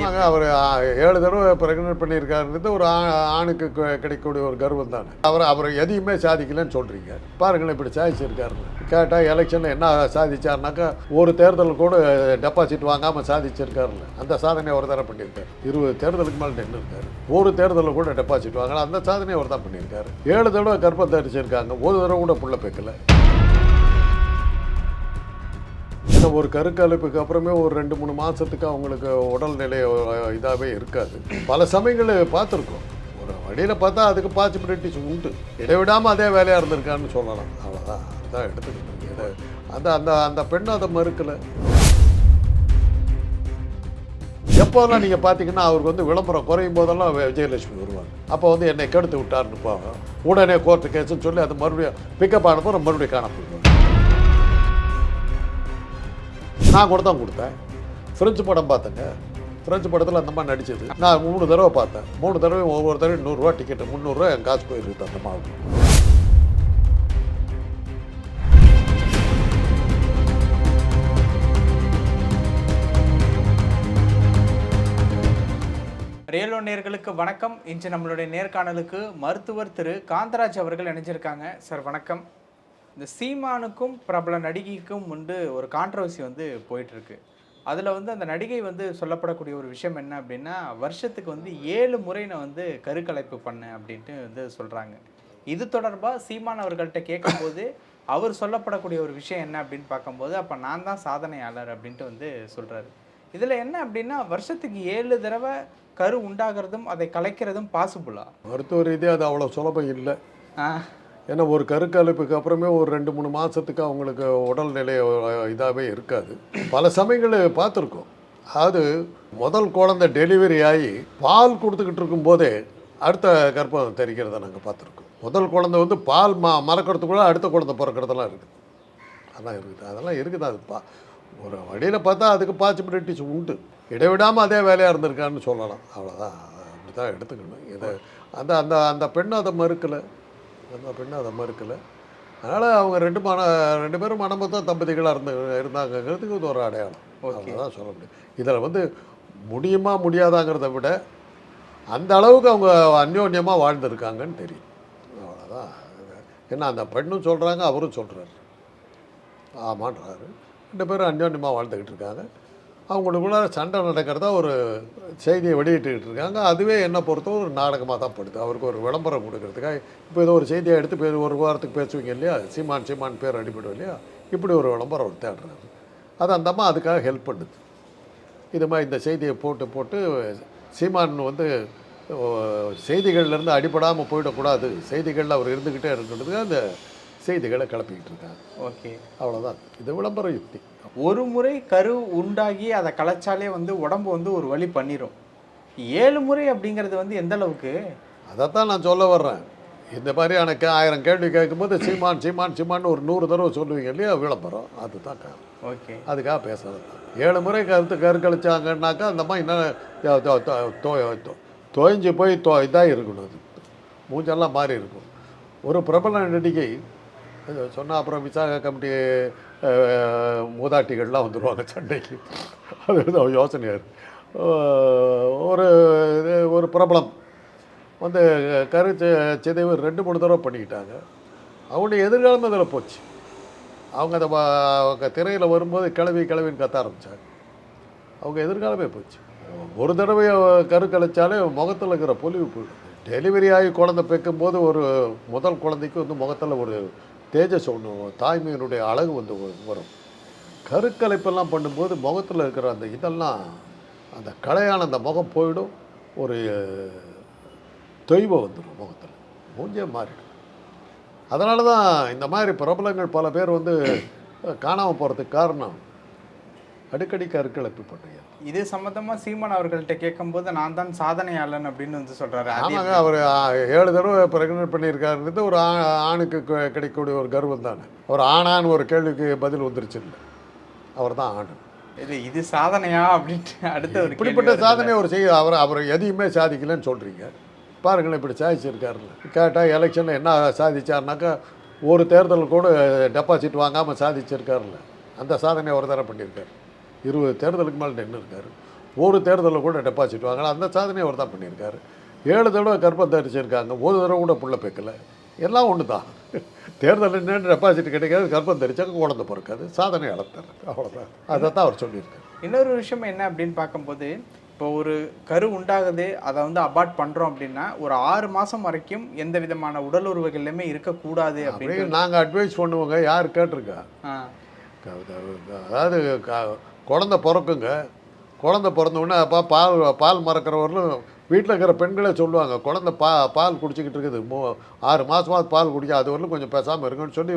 ஆமாங்க அவர் ஏழு தடவை பிரெக்னென்ட் பண்ணியிருக்காருன்றது ஒரு ஆ- ஆணுக்கு கிடைக்கக்கூடிய ஒரு கர்வம் தானே. அவர் அவர் எதையுமே சாதிக்கலன்னு சொல்கிறீங்க பாருங்களேன் இப்படி சாதிச்சிருக்காருன்னு. கேட்டால் எலெக்ஷனில் என்ன சாதிச்சாருனாக்கா ஒரு தேர்தல் கூட டெபாசிட் வாங்காமல் சாதிச்சிருக்காருல்ல அந்த சாதனை ஒரு தடவை பண்ணியிருக்காரு. இருபது தேர்தலுக்கு மேலே நின்று இருக்காரு ஒரு தேர்தலில் கூட டெபாசிட் வாங்கலாம் அந்த சாதனையை அவர் தான் பண்ணியிருக்காரு. ஏழு தடவை கர்ப்பம் தரிச்சிருக்காங்க ஒரு தடவை கூட புள்ள பேக்கலை. இந்த ஒரு கருக்கலைப்புக்கு அப்புறமே ஒரு ரெண்டு மூணு மாதத்துக்கு அவங்களுக்கு உடல்நிலை இதாகவே இருக்காது. பல சமயங்கள் பார்த்துருக்கோம். ஒரு வழியில் பார்த்தா அதுக்கு பாசிபிலிட்டிஸ் உண்டு. இடைவிடாமல் அதே வேலையாக இருந்திருக்கான்னு சொல்லலாம். அவ்வளோதான் அதுதான் எடுத்துக்கிட்டு இதை அந்த அந்த அந்த பெண் அதை மறுக்கலை. எப்போதெல்லாம் நீங்கள் பார்த்தீங்கன்னா அவருக்கு வந்து விளம்பரம் குறையும் போதெல்லாம் விஜயலட்சுமி வருவாங்க. அப்போ வந்து என்னை கெடுத்து விட்டாருன்னு போவாங்க. உடனே கோர்ட்டு கேஸுன்னு சொல்லி அது மறுபடியும் பிக்கப் ஆனப்போ மறுபடியும் காணப்படுவாங்க நான் கூட தான் கொடுத்தேன். ஃப்ரெஞ்சு படம் பார்த்தேங்க. ஃப்ரெஞ்சு படத்தில் அந்த மாதிரி நடிச்சது. நான் மூணு தடவை பார்த்தேன். மூணு தடவை ஒவ்வொரு தடவை நூறுரூவா டிக்கெட்டு முந்நூறுரூவா என் காசு போயிருக்கு அந்த மாதிரி. ரியலோ நேர்களுக்கு வணக்கம். இன்று நம்மளுடைய நேர்காணலுக்கு மருத்துவர் திரு காந்தராஜ் அவர்கள் இணைஞ்சிருக்காங்க. சார் வணக்கம். இந்த சீமானுக்கும் பிரபல நடிகைக்கும் வந்து ஒரு கான்ட்ரவர்சி வந்து போயிட்டு இருக்கு அதில் வந்து அந்த நடிகை வந்து சொல்லப்படக்கூடிய ஒரு விஷயம் என்ன அப்படின்னா வருஷத்துக்கு வந்து ஏழு முறை நான் வந்து கருக்கலைப்பு பண்ணேன் அப்படின்ட்டு வந்து சொல்கிறாங்க இது தொடர்பாக சீமான் அவர்கள்ட்ட கேட்கும்போது அவர் சொல்லப்படக்கூடிய ஒரு விஷயம் என்ன அப்படின்னு பார்க்கும்போது அப்போ நான் தான் சாதனையாளர் அப்படின்ட்டு வந்து சொல்கிறாரு இதில் என்ன அப்படின்னா வருஷத்துக்கு ஏழு தடவை கரு உண்டாகிறதும் அதை கலைக்கிறதும் பாசிபிளா மருத்துவ ரீதியாக அது அவ்வளோ சுலபம் இல்லை. ஏன்னா ஒரு கருக்கலைப்புக்கு அப்புறமே ஒரு ரெண்டு மூணு மாதத்துக்கு அவங்களுக்கு உடல்நிலை இதாகவே இருக்காது. பல சமயங்கள் பார்த்துருக்கோம். அது முதல் குழந்தை டெலிவரி ஆகி பால் கொடுத்துக்கிட்டு இருக்கும்போதே அடுத்த கர்ப்பம் தெரிக்கிறத நாங்கள் பார்த்துருக்கோம். முதல் குழந்தை வந்து பால் மா மறக்கிறதுக்குள்ள அடுத்த குழந்தை பிறக்கிறதெல்லாம் இருக்குது. அதெல்லாம் இருக்குது. அதெல்லாம் இருக்குது. அது பா ஒரு வழியில் பார்த்தா அதுக்கு பாசிபிலிட்டிஸ் உண்டு. இடைவிடாமல் அதே வேலையாக இருந்திருக்கான்னு சொல்லலாம். அவ்வளோதான் அப்படி தான் எடுத்துக்கணும். இதை அந்த அந்த அந்த பெண் அதை மறுக்கலை. பெண் அதை மறுக்கலை. அதனால் அவங்க ரெண்டு மன ரெண்டு பேரும் மனமொத்த தம்பதிகளாக இருந்து இருந்தாங்கங்கிறதுக்கு இது ஒரு அடையாளம். அவ்வளோதான் சொல்ல முடியும். இதில் வந்து முடியுமா முடியாதாங்கிறத விட அந்த அளவுக்கு அவங்க அந்யோன்யமாக வாழ்ந்திருக்காங்கன்னு தெரியும். அவ்வளோதான் ஏன்னா அந்த பெண்ணும் சொல்கிறாங்க அவரும் சொல்கிறாரு ஆமான்றாரு. ரெண்டு பேரும் அந்யோன்யமாக வாழ்ந்துக்கிட்டு இருக்காங்க. அவங்களுக்குள்ள சண்டை நடக்கிறதா ஒரு செய்தியை வெளியிட்டுக்கிட்டு இருக்காங்க. அதுவே என்னை பொறுத்த ஒரு நாடகமாக தான் படுது. அவருக்கு ஒரு விளம்பரம் கொடுக்கறதுக்காக இப்போ ஏதோ ஒரு செய்தியை எடுத்து பே ஒரு வாரத்துக்கு பேசுவீங்க இல்லையா? சீமான் சீமான் பேர் அடிபடும் இல்லையா? இப்படி ஒரு விளம்பரம் அவர் தேடுறாரு. அது அந்த அம்மா அதுக்காக ஹெல்ப் பண்ணுது. இது மாதிரி இந்த செய்தியை போட்டு போட்டு சீமான் வந்து செய்திகள்லேருந்து அடிபடாமல் போயிடக்கூடாது. செய்திகளில் அவர் இருந்துக்கிட்டே இருக்கிறதுக்கு அந்த செய்திகளை கிளப்பிக்கிட்டு இருக்காங்க ஓகே. அவ்வளோதான் இது விளம்பர யுக்தி. ஒரு முறை கரு உண்டாகி அதை கலைச்சாலே வந்து உடம்பு வந்து ஒரு வழி பண்ணிரும். ஏழு முறை அப்படிங்கிறது வந்து எந்த அளவுக்கு? அதைத்தான் நான் சொல்ல வர்றேன். இந்த மாதிரியான கே ஆயிரம் கேள்வி கேட்கும்போது சீமான் சீமான் சீமான் ஒரு நூறு தடவை சொல்லுவீங்க இல்லையா? விளம்பரம். அதுதான் காரணம். ஓகே. அதுக்காக பேசுறது ஏழு முறை கருத்து கருக்கழிச்சாங்கன்னாக்கா அந்த மாதிரி என்ன தொய்ஞ்சு போய் தொ இதாக இருக்கணும் அது. மூஞ்செல்லாம் மாறி இருக்கும். ஒரு பிரபல நடிகை சொன்னால் அப்புறம் விசாக கமிட்டி மூதாட்டிகள்லாம் வந்துடுவாங்க சண்டைக்கு அது தான் யோசனையாக இருக்குது ஒரு இது ஒரு பிரபலம். வந்து கரு சிதைவு ரெண்டு மூணு தடவை பண்ணிக்கிட்டாங்க. அவனுடைய எதிர்காலம் அதில் போச்சு. அவங்க அந்த அவங்க திரையில் வரும்போது கிளவி கிளவின்னு கத்த ஆரம்பித்தாங்க அவங்க எதிர்காலமே போச்சு. ஒரு தடவை கரு கழிச்சாலே முகத்தில் இருக்கிற பொலிவு போயிடும். டெலிவரி ஆகி குழந்தை பெக்கும்போது ஒரு முதல் குழந்தைக்கு வந்து முகத்தில் ஒரு தேஜஸ் ஒன்று தாய்மையினுடைய அழகு வந்து வரும். கருக்கலைப்பெல்லாம் பண்ணும்போது முகத்தில் இருக்கிற அந்த இதெல்லாம் அந்த கலையான அந்த முகம் போயிடும். ஒரு தொய்வு வந்துடும் முகத்தில். மூஞ்சே மாறிடும். அதனால தான் இந்த மாதிரி பிரபலங்கள் பல பேர் வந்து காணாமல் போகிறதுக்கு காரணம் அடிக்கடி கருக்கலைப்பு பண்ணுறீங்க இது சம்பந்தமா சீமான் அவர்கள்ட்ட கேட்கும்போது நான் தான் சாதனையாளன் அப்படின்னு வந்து சொல்றாரு. அது ஆமாங்க அவர் ஏழு தடவை பிரெக்னென்ட் பண்ணியிருக்காருன்றது ஒரு ஆ- ஆணுக்கு கிடைக்கக்கூடிய ஒரு கர்வம் தானே. ஒரு ஆணான்னு ஒரு கேள்விக்கு பதில் வந்துருச்சு அவர் தான் ஆண். இது இது சாதனையா அப்படின்ட்டு அடுத்த ஒரு இப்படிப்பட்ட சாதனை ஒரு செய்ய அவர் அவர் எதையுமே சாதிக்கலைன்னு சொல்கிறீங்க பாருங்களேன் இப்படி சாதிச்சிருக்காருல்ல கேட்டால் எலெக்ஷனில் என்ன சாதிச்சாருனாக்கா ஒரு தேர்தல் கூட டெபாசிட் வாங்காமல் சாதிச்சிருக்காருல்ல. அந்த சாதனை ஒரு தடவை பண்ணியிருக்காரு. இருபது தேர்தலுக்கு மேலே நின்று இருக்காரு ஒரு தேர்தலில் கூட டெபாசிட் வாங்கல. அந்த சாதனையை அவர் தான் பண்ணியிருக்காரு. ஏழு தடவை கர்ப்பம் தரிச்சிருக்காங்க. ஒரு தடவை கூட புள்ள பெக்கல. எல்லாம் ஒன்று தான் தேர்தல் நின்று டெபாசிட் கிடைக்காது கர்ப்பம் தரிச்சாக்க குழந்தை பிறக்காது. சாதனை அளத்தார் அவ்வளோதான் அதை தான் அவர் சொல்லியிருக்காரு. இன்னொரு விஷயம் என்ன அப்படின்னு பார்க்கும்போது இப்போ ஒரு கரு உண்டாகுது அதை வந்து அபார்ட் பண்ணுறோம் அப்படின்னா ஒரு ஆறு மாதம் வரைக்கும் எந்த விதமான உடல் உறவுகள்லையுமே இருக்கக்கூடாது அப்படின்னு நாங்கள் அட்வைஸ் பண்ணுவோங்க. யார் கேட்டிருக்கா? அதாவது குழந்தை பிறக்குங்க. குழந்தை பிறந்தவுடனே அப்பா பால் பால் மறக்கிறவர்களும் வீட்டில் இருக்கிற பெண்களே சொல்லுவாங்க குழந்தை பா பால் குடிச்சிக்கிட்டு இருக்குது. மூ ஆறு மாதமாக பால் குடிக்க அது வரலும் கொஞ்சம் பேசாமல் இருக்குன்னு சொல்லி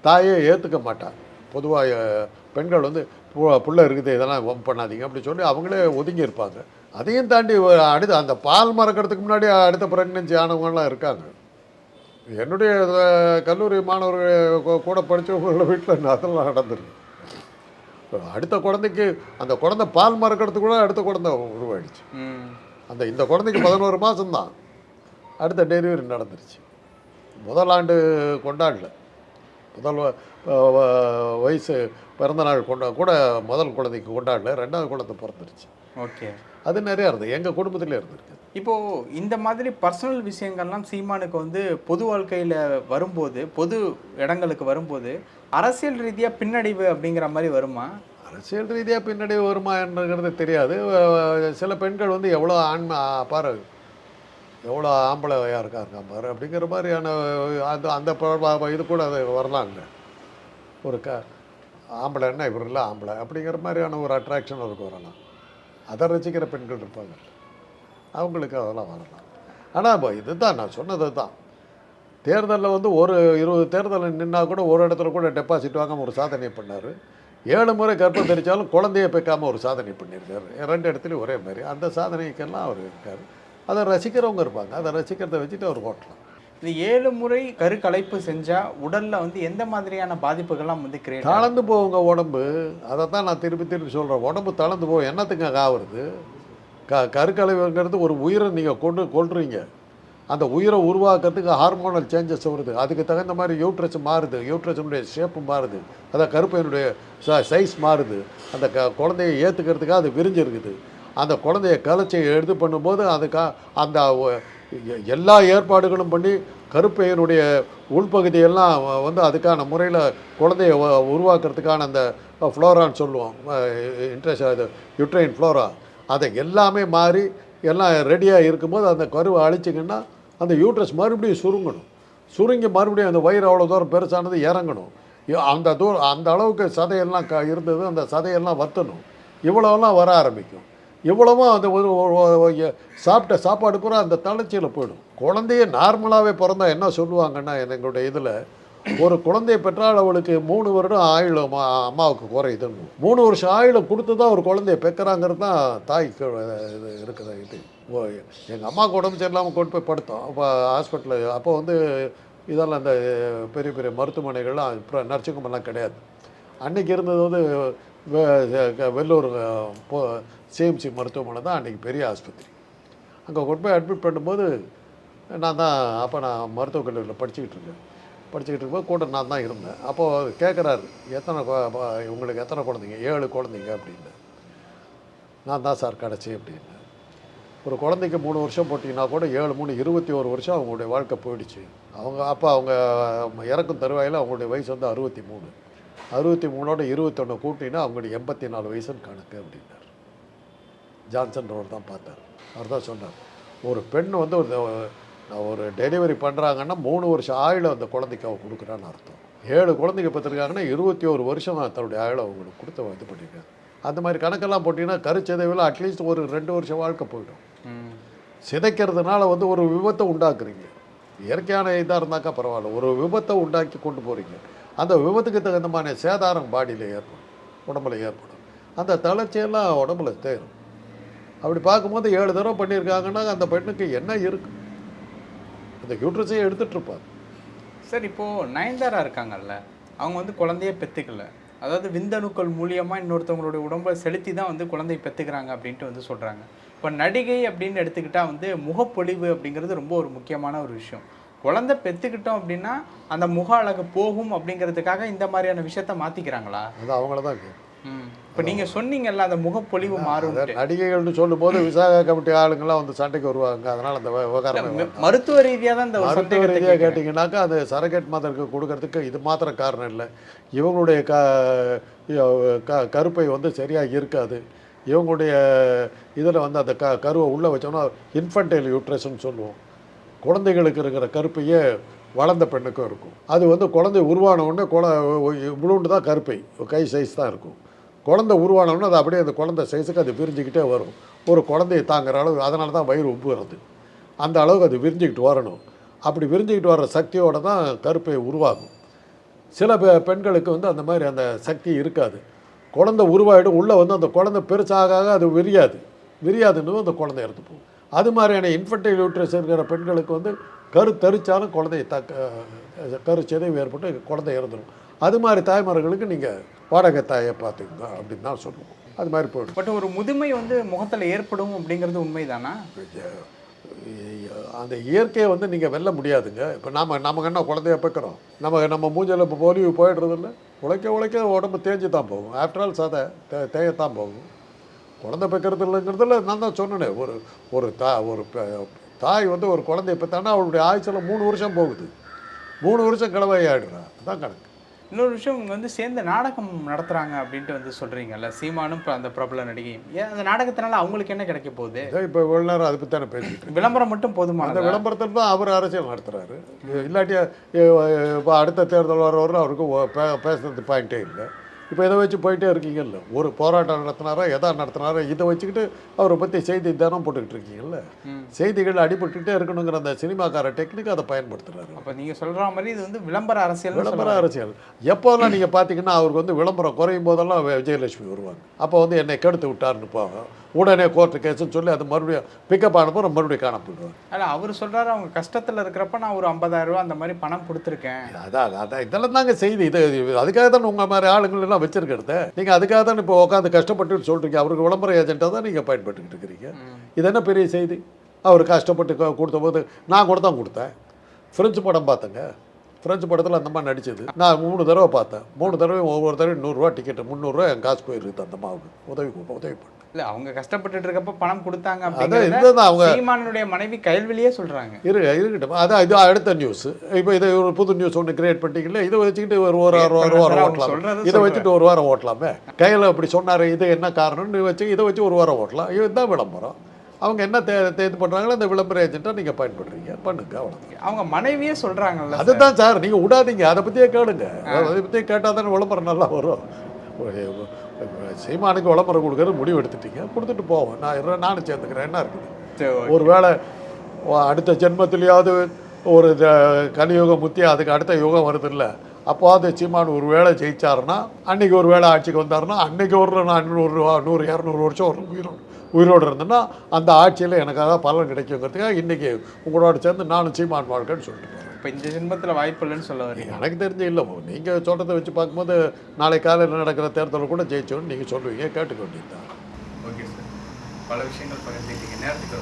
தாயே ஏற்றுக்க மாட்டாங்க பொதுவாக பெண்கள் வந்து பு- புள்ள இருக்குது இதெல்லாம் ஒம் பண்ணாதீங்க. அப்படி சொல்லி அவங்களே ஒதுங்கி இருப்பாங்க. அதையும் தாண்டி அடுத்து அந்த பால் மறக்கிறதுக்கு முன்னாடி அடுத்த பிரெக்னன்சி ஆனவங்கள்லாம் இருக்காங்க. என்னுடைய கல்லூரி மாணவர்கள் கூட படித்தவங்கள வீட்டில் அதெல்லாம் நடந்திருக்கு அடுத்த குழந்தைக்கு அந்த குழந்தை பால் மறக்கிறதுக்கு கூட அடுத்த குழந்தை உருவாயிடுச்சு. அந்த இந்த குழந்தைக்கு பதினோரு மாதம்தான் அடுத்த டெலிவரி நடந்துருச்சு. முதல் ஆண்டு கொண்டாடல. முதல் வயசு பிறந்தநாள் கொண்டா கூட முதல் குழந்தைக்கு கொண்டாடல. ரெண்டாவது குழந்தை பிறந்துருச்சு. ஓகே. அது நிறையா இருந்தது. எங்கள் குடும்பத்திலே இருந்திருக்கு. இப்போ இந்த மாதிரி பர்சனல் விஷயங்கள்லாம் சீமானுக்கு வந்து பொது வாழ்க்கையில் வரும்போது பொது இடங்களுக்கு வரும்போது அரசியல் ரீதியாக பின்னடைவு அப்படிங்கிற மாதிரி வருமா? அரசியல் ரீதியாக பின்னாடி வருமா என்னங்கிறது தெரியாது. சில பெண்கள் வந்து எவ்வளோ ஆண்மை பாரு எவ்வளோ ஆம்பளையா இருக்காங்க பாரு அப்படிங்கிற மாதிரியான அது அந்த ப- இது கூட அது வரலாங்க. ஒரு க ஆம்பளைன்னா இவர் இல்லை ஆம்பளை அப்படிங்கிற மாதிரியான ஒரு அட்ராக்ஷன் அவருக்கு வரலாம். அதை ரசிக்கிற பெண்கள் இருப்பாங்க. அவங்களுக்கு அதெல்லாம் வரலாம். ஆனால் இப்போ இதுதான் நான் சொன்னது தான் தேர்தலில் வந்து ஒரு இருபது தேர்தலில் நின்னா கூட ஒரு இடத்துல கூட டெபாசிட் வாங்காமல் ஒரு சாதனை பண்ணார். ஏழு முறை கர்ப்பம் தெரிச்சாலும் குழந்தைய பெக்காமல் ஒரு சாதனை பண்ணியிருக்காரு. ரெண்டு இடத்துலையும் ஒரே மாதிரி. அந்த சாதனைக்கெல்லாம் அவர் இருக்கார். அதை ரசிக்கிறவங்க இருப்பாங்க. அதை ரசிக்கிறத வச்சுட்டு அவர் ஓட்டலாம். இது ஏழு முறை கருக்கலைப்பு செஞ்சால் உடலில் வந்து எந்த மாதிரியான பாதிப்புகள்லாம் வந்து கிரியேட் தளர்ந்து போகுங்க உடம்பு. அதை தான் நான் திருப்பி திருப்பி சொல்கிறேன் உடம்பு தளர்ந்து போகும். என்னத்துக்கு ஆகுறது க கருக்கலைவுங்கிறது ஒரு உயிரை நீங்கள் கொண்டு கொள்றீங்க அந்த உயிரை உருவாக்குறதுக்கு ஹார்மோனல் சேஞ்சஸ் வருது. அதுக்கு தகுந்த மாதிரி யூட்ரஸ் மாறுது. யூட்ரஸினுடைய ஷேப்பு மாறுது. அதான் கருப்பையினுடைய சைஸ் மாறுது. அந்த க குழந்தைய ஏற்றுக்கிறதுக்காக அது விரிஞ்சிருக்குது. அந்த குழந்தைய கலைச்சி இது பண்ணும்போது அதுக்கா அந்த எல்லா ஏற்பாடுகளும் பண்ணி கருப்பையினுடைய உள்பகுதியெல்லாம் வந்து அதுக்கான முறையில் குழந்தைய உருவாக்குறதுக்கான அந்த ஃப்ளோரான்னு சொல்லுவோம். இன்ட்ரெஸ்ட் அது யுட்ரைன் ஃப்ளோரா. அதை எல்லாமே மாறி எல்லாம் ரெடியாக இருக்கும்போது அந்த கருவை அழிச்சிங்கன்னா அந்த யூட்ரஸ் மறுபடியும் சுருங்கணும். சுருங்கி மறுபடியும் அந்த வயிறு அவ்வளோ தூரம் பெருசானது இறங்கணும். அந்த தூரம் அந்த அளவுக்கு சதையெல்லாம் க இருந்தது அந்த சதையெல்லாம் வற்றணும் இவ்வளோலாம் வர ஆரம்பிக்கும். எவ்வளவோ அந்த ஒரு சாப்பிட்ட சாப்பாடு பூரா அந்த தளர்ச்சியில் போயிடும். குழந்தைய நார்மலாகவே பிறந்தா என்ன சொல்லுவாங்கன்னா எங்களுடைய இதில் ஒரு குழந்தையை பெற்றால் அவளுக்கு மூணு வருடம் ஆயுளும் அம்மாவுக்கு குறையுதுன்னு மூணு வருஷம் ஆயுளம் கொடுத்து தான் ஒரு குழந்தைய பெக்கிறாங்கிறது தான் தாய்க்கு இது இருக்குது இது. எங்கள் அம்மாவுக்கு உடம்பு சரியில்லாமல் கொண்டு போய் படுத்தோம். அப்போ ஹாஸ்பிட்டலில் அப்போ வந்து இதெல்லாம் அந்த பெரிய பெரிய மருத்துவமனைகள்லாம் இப்போ நர்சிங் கிடையாது. அன்னைக்கு இருந்தது வந்து வெ- வெள்ளூர் போ சிஎம்சி மருத்துவமனை தான் அன்றைக்கி பெரிய ஆஸ்பத்திரி. அங்கே கொண்டு போய் அட்மிட் பண்ணும்போது நான் தான் அப்போ நான் மருத்துவக் கல்லூரியில் படிச்சுக்கிட்டு இருக்கேன் படிச்சுக்கிட்டு இருக்கும்போது கூட நான் தான் இருந்தேன். அப்போது கேட்குறாரு எத்தனை உங்களுக்கு எத்தனை குழந்தைங்க? ஏழு குழந்தைங்க அப்படின்னு நான் தான் சார் கிடச்சி அப்படின்னு ஒரு குழந்தைக்கு மூணு வருஷம் போட்டிங்கன்னா கூட ஏழு மூணு இருபத்தி ஒரு வருஷம் அவங்களுடைய வாழ்க்கை போயிடுச்சு. அவங்க அப்போ அவங்க இறக்கும் தருவாயில் அவங்களுடைய வயசு வந்து அறுபத்தி மூணு. அறுபத்தி மூணோட இருபத்தொன்று கூட்டினா அவங்களுடைய எண்பத்தி நாலு வயசுன்னு கணக்கு அப்படின்னார். ஜான்சன்றவர் தான் பார்த்தார். அவர் தான் சொன்னார் ஒரு பெண் வந்து ஒரு ஒரு டெலிவரி பண்ணுறாங்கன்னா மூணு வருஷம் ஆயுளை அந்த குழந்தைக்கு அவ கொடுக்குறான்னு அர்த்தம். ஏழு குழந்தைங்க பெற்றிருக்காங்கன்னா இருபத்தி ஒரு வருஷம் தன்னுடைய ஆயுளை அவங்களுக்கு கொடுத்து இது பண்ணியிருக்காங்க அந்த மாதிரி கணக்கெல்லாம் போட்டிங்கன்னா கருச்சிதைவில் அட்லீஸ்ட் ஒரு ரெண்டு வருஷம் வாழ்க்கை போயிடும். சிதைக்கிறதுனால வந்து ஒரு விபத்தை உண்டாக்குறீங்க. இயற்கையான இதாக இருந்தாக்கா பரவாயில்ல ஒரு விபத்தை உண்டாக்கி கொண்டு போகிறீங்க அந்த விபத்துக்கு தகுந்தமான சேதாரம் பாடியில் ஏற்படும் உடம்புல ஏற்படும். அந்த தளர்ச்சியெல்லாம் உடம்புல தேரும் அப்படி பார்க்கும்போது ஏழு தடவை பண்ணியிருக்காங்கன்னா அந்த பெண்ணுக்கு என்ன இருக்கு? அந்த யூட்ரஸையும் எடுத்துட்டு இருப்பாங்க. சார் இப்போது நயன்தாரா இருக்காங்கல்ல அவங்க வந்து குழந்தைய பெற்றுக்கல அதாவது விந்தணுக்கள் மூலியமாக இன்னொருத்தவங்களுடைய உடம்பை செலுத்தி தான் வந்து குழந்தைய பெற்றுக்கிறாங்க அப்படின்ட்டு வந்து சொல்கிறாங்க இப்போ நடிகை அப்படின்னு எடுத்துக்கிட்டால் வந்து முகப்பொழிவு அப்படிங்கிறது ரொம்ப ஒரு முக்கியமான ஒரு விஷயம். குழந்தை பெற்றுக்கிட்டோம் அப்படின்னா அந்த முக அழகு போகும் அப்படிங்கிறதுக்காக இந்த மாதிரியான விஷயத்த மாற்றிக்கிறாங்களா அது அவங்கள தான் இப்போ நீங்க சொன்னீங்கல்ல அந்த முகப்பொலிவு மாறும். நடிகைகள்னு சொல்லும்போது விசாக கமிட்டி ஆளுங்கெல்லாம் வந்து சண்டைக்கு வருவாங்க. அதனால் அந்த விவ- விவகாரம் மருத்துவ ரீதியா தான் இந்த மருத்துவ ரீதியாக கேட்கிறேன். கேட்டிங்கனாக்கா அது சரகட் மதருக்கு கொடுக்கறதுக்கு இது மாத்திரம் காரணம் இல்லை. இவங்களுடைய க க கருப்பை வந்து சரியாக இருக்காது. இவங்களுடைய இதில் வந்து அந்த க கருவை உள்ளே வச்சோம்னா இன்ஃபன்டைல் யூட்ரஸ்ன்னு சொல்லுவோம். குழந்தைகளுக்கு இருக்கிற கருப்பையே வளர்ந்த பெண்ணுக்கும் இருக்கும். அது வந்து குழந்தை உருவான உடனே குழ இவ்வளோண்டு தான் கருப்பை. கை சைஸ் தான் இருக்கும். குழந்தை உருவானோன்னு அது அப்படியே அந்த குழந்தை சைஸுக்கு அது விரிஞ்சிக்கிட்டே வரும். ஒரு குழந்தையை தாங்குற அளவு அதனால தான் வயிறு உப்புறது அந்த அளவுக்கு அது விரிஞ்சிக்கிட்டு வரணும். அப்படி விரிஞ்சிக்கிட்டு வர்ற சக்தியோட தான் கருப்பை உருவாகும். சில பெ- பெண்களுக்கு வந்து அந்த மாதிரி அந்த சக்தி இருக்காது. குழந்தை உருவாயிடும் உள்ளே வந்து அந்த குழந்தை பெருசாக ஆக அது விரியாது. விரியாதுன்னு அந்த குழந்தை இறந்து போகும். அது மாதிரியான இன்ஃபர்டைல் யூட்ரஸ் இருக்கிற பெண்களுக்கு வந்து கரு தரிச்சாலும் குழந்தைய தக்க கரு சிதைவு ஏற்பட்டு குழந்தை இறந்துடும் அது மாதிரி தாய்மார்களுக்கு நீங்கள் வாடகை தாயை பார்த்துக்கங்க அப்படின்னு தான் சொல்லுவோம். அது மாதிரி போயிடும். பட் ஒரு முதுமை வந்து முகத்துல ஏற்படும் அப்படிங்கிறது உண்மைதானா? அந்த இயற்கையை வந்து நீங்கள் வெல்ல முடியாதுங்க. இப்போ நாம நமக்கு என்ன குழந்தைய பெக்கிறோம் நம்ம நம்ம மூஞ்சில் இப்போ போலிவு போயிடுறது இல்லை? உழைக்க உழைக்க உடம்பு தேஞ்சு தான் போகும். ஆஃப்டர் ஆல் சதை தே தேயத்தான் போகும். குழந்தை பெக்கிறது இல்லைங்கிறதுல நான் தான் சொன்னேனே ஒரு ஒரு தா ஒரு தாய் வந்து ஒரு குழந்தைய பெற்றானா அவளுடைய ஆயுசில் மூணு வருஷம் போகுது. மூணு வருஷம் கிழவாய் ஆகிடுறா அதான் கணக்கு. இன்னொரு விஷயம் இவங்க வந்து சேர்ந்து நாடகம் நடத்துறாங்க அப்படின்ட்டு வந்து சொல்றீங்கல்ல சீமானும் இப்ப அந்த பிரபல நடிகையும். ஏன் அந்த நாடகத்தினால அவங்களுக்கு என்ன கிடைக்க போகுது? இப்போ இவ்வளோ நேரம் அதை பற்றி தானே பேசிட்டு. விளம்பரம் மட்டும் அந்த போதுமானது விளம்பரத்தில் தான் அவர் அரசியல் நடத்துகிறாரு இல்லாட்டி இப்போ அடுத்த தேர்தல் வர வரை அவருக்கு பேசுறது பாயிண்ட்டே இல்லை. இப்போ இதை வச்சு போயிட்டே இருக்கீங்கல்ல? ஒரு போராட்டம் நடத்தினாரோ எதா நடத்தினாரோ இதை வச்சுக்கிட்டு அவரை பற்றி செய்தி தினம் போட்டுக்கிட்டு இருக்கீங்கல்ல. செய்திகள் அடிபட்டுக்கிட்டே இருக்கணுங்கிற அந்த சினிமாக்கார டெக்னிக் அதை பயன்படுத்துகிறாரு அப்ப நீங்க சொல்ற மாதிரி இது வந்து விளம்பர அரசியல் விளம்பர அரசியல். எப்போல்லாம் நீங்கள் பார்த்தீங்கன்னா அவருக்கு வந்து விளம்பரம் குறையும் போதெல்லாம் விஜயலட்சுமி வருவாங்க. அப்போ வந்து என்னை கெடுத்து விட்டாருன்னு போவாங்க உடனே கோர்ட்டு கேஸுன்னு சொல்லி அது மறுபடியும் பிக்கப் ஆனப்போ மறுபடியும் காண போயிடுவாங்க அல்ல அவர் சொல்றாரு அவங்க கஷ்டத்துல இருக்கிறப்ப நான் ஒரு 50000 ரூபாய் அந்த மாதிரி பணம் கொடுத்துருக்கேன். அதான் அதான் இதெல்லாம் தாங்க செய்தி. இது அதுக்காக தான் உங்கள் மாதிரி ஆளுங்கள் எல்லாம் வச்சிருக்கிறது நீங்கள் அதுக்காக தான் இப்போ உட்காந்து கஷ்டப்பட்டு சொல்கிறீங்க அவருக்கு விளம்பர ஏஜென்ட்டாக தான் நீங்கள் பயன்பட்டுக்கிட்டு இருக்கிறீங்க. இது என்ன பெரிய செய்தி? அவர் கஷ்டப்பட்டு கொடுத்த போது நான் கூட தான் கொடுத்தேன். ஃப்ரெஞ்சு படம் பார்த்தேங்க. ஃப்ரெஞ்சு படத்தில் அந்த மாதிரி நடிச்சது. நான் மூணு தடவை பார்த்தேன். மூணு தடவை ஒவ்வொரு தடவை நூறுரூவா டிக்கெட்டு முந்நூறுரூவா என் காசு போயிருக்குது அந்த அம்மாவுக்கு. உதவி உதவி பண்ணு. இல்ல அவங்க கஷ்டப்பட்டுட்டு இருக்கப்ப பணம் கொடுத்தாங்க அப்படிங்கறத அவங்க சீமானுடைய மனைவி கயல்வெளியே சொல்றாங்க. இரு இருக்கட்டும். அதான் இது அடுத்த நியூஸ் இப்போ இதை ஒரு புது நியூஸ் ஒன்று கிரியேட் பண்ணிட்டீங்களே இதை வச்சுக்கிட்டு ஒரு ஒரு வாரம் ஒரு வாரம் ஓட்டலாம். இதை வச்சுட்டு ஒரு வாரம் ஓட்டலாமே. கையில் அப்படி சொன்னார் இது என்ன காரணம்னு வச்சு இதை வச்சு ஒரு வாரம் ஓட்டலாம். இதுதான் விளம்பரம். அவங்க என்ன தே இது பண்ணுறாங்களோ அந்த விளம்பர ஏஜென்ட்டாக நீங்கள் பயன்படுறீங்க பண்ணுங்க அவ்வளோ அவங்க மனைவியே சொல்றாங்கல்ல சார். அதுதான் சார் நீங்கள் விடாதீங்க அதை பற்றியே கேளுங்க. அதை பற்றியே கேட்டால் தானே விளம்பரம் நல்லா வரும். சீமானுக்கு விளம்பரம் கொடுக்கறது முடிவு எடுத்துட்டீங்க. கொடுத்துட்டு போவோம். நான் நானும் சேர்ந்துக்கிறேன். என்ன இருக்குது. ஒருவேளை ஓ- அடுத்த ஜென்மத்திலேயாவது ஒரு ஜ- கலியுக முத்தி அதுக்கு அடுத்த யுகம் வருது இல்லை அப்போது சீமான் ஒரு வேளை ஜெயிச்சாருன்னா அன்னைக்கு ஒரு வேளை ஆட்சிக்கு வந்தாருன்னா அன்னைக்கு ஒரு நான் நூறு நூறு இரநூறு வருஷம் ஒரு உயிரோடு உயிரோடு இருந்தேன்னா அந்த ஆட்சியில் எனக்காக பலன் கிடைக்குங்கிறதுக்காக இன்றைக்கி உங்களோட சேர்ந்து நானும் சீமான் வாழ்க்கைன்னு சொல்லிட்டு இப்ப இந்த ஜென்மத்துல வாய்ப்பு இல்லைன்னு சொல்ல வரீங்க. எனக்கு தெரிஞ்சு இல்லை நீங்கள் சொல்கிறத வச்சு பார்க்கும்போது நாளை காலையில் நடக்கிற தேர்தலில் கூட ஜெயிச்சோன்னு நீங்கள் சொல்லுவீங்க கேட்டுக்க வேண்டியதுதான் ஓகே சார். பல விஷயங்கள் பகிர்ந்துட்டீங்க நேரத்துக்கு